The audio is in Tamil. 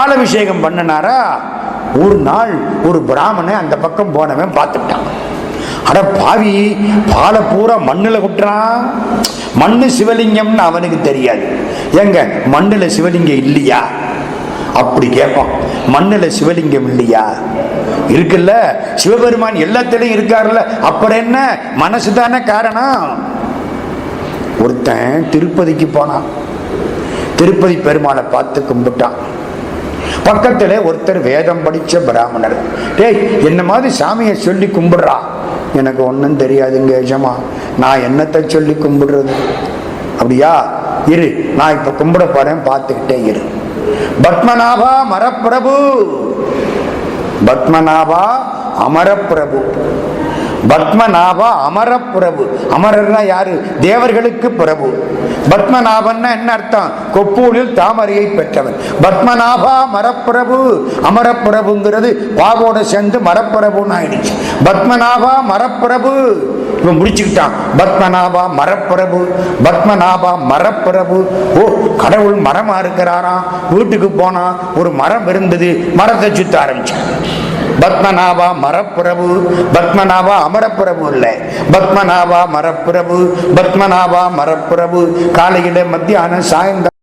பாலபிஷேகம் பண்ணினாரா? ஒரு நாள் ஒரு பிராமணன் அந்த பக்கம் போனவன் பார்த்துட்டான். அட பாவி பாலை பூரா மண்ணில் குட்டுறான். மண்ணு சிவலிங்கம்னு அவனுக்கு தெரியாது. ஏங்க மண்ணில் சிவலிங்கம் இல்லையா? அப்படி கேட்பான். மண்ணில் சிவலிங்கம் இல்லையா? இருக்குல்ல. சிவபெருமான் எல்லாத்திலையும் இருக்காருல்ல. அப்புறம் என்ன? மனசு தானே காரணம். ஒருத்தன் திருப்பதிக்கு போனான். திருப்பதி பெருமாளை பார்த்து கும்பிட்டான். பக்கத்துல ஒருத்தர் வேதம் படிச்ச பிராமணர். டேய் என்ன மாதிரி சாமியை சொல்லி கும்பிடுறா? எனக்கு ஒன்றும் தெரியாதுங்க ஏஜமா நான் என்னத்தை சொல்லி கும்பிடுறது? அப்படியா? இரு நான் இப்ப கும்பிட போறேன் பார்த்துக்கிட்டே இரு. பத்மநாபா மரப்பிரபு பத்மநாபா அமரப்பிரபு. பத்மநாபா அமரப்பிரபு அமரர்னா யாரு? தேவர்களுக்கு பிரபு பத்மநாபன்னா என்ன அர்த்தம்? கொப்பூலில் தாமரையை பெற்றவன். பத்மநாபா மரப்பிரபு அமரப்பிரபுங்கிறது பாவோட சேர்ந்து மரப்பிரபுன்னு ஆயிடுச்சு. பத்மநாபா மரப்பிரபு இவன் முடிச்சுக்கிட்டான். பத்மநாபா மரப்பிரபு பத்மநாபா மரப்பிரபு ஓ கடவுள் மரமா இருக்கிறாராம். வீட்டுக்கு போனா ஒரு மரம் இருந்தது. மரத்தை சுத்த ஆரம்பிச்சான். பத்மநாபா மரப்பிரபு பத்மநாபா அமரப்பிரபு இல்லை பத்மநாபா மரப்பிரபு பத்மநாபா மரப்பிரபு காலையிட மத்தியானம் சாயந்தரம்